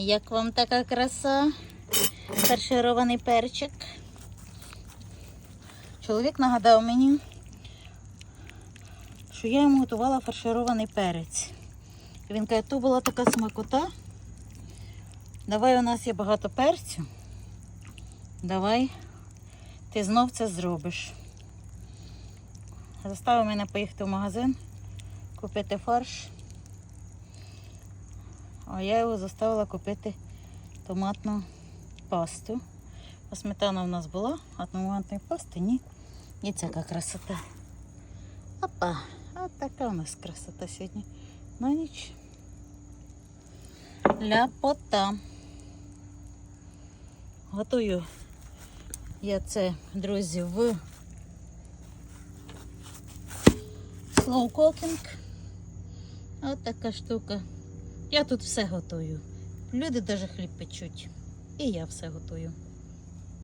Як вам така краса? Фарширований перчик. Чоловік нагадав мені, що я йому готувала фарширований перець. Він каже, то була така смакота. Давай у нас є багато перцю. Давай ти знов це зробиш. Заставив мене поїхати в магазин, купити фарш. А я його заставила купити томатну пасту. А сметана у нас була, а томатної пасти ні. І це яка красота. Опа, от така у нас красота сьогодні. На ніч. Ляпота. Готую я це, друзі, в slow cooking. От така штука. Я тут все готую. Люди навіть хліб печуть. І я все готую.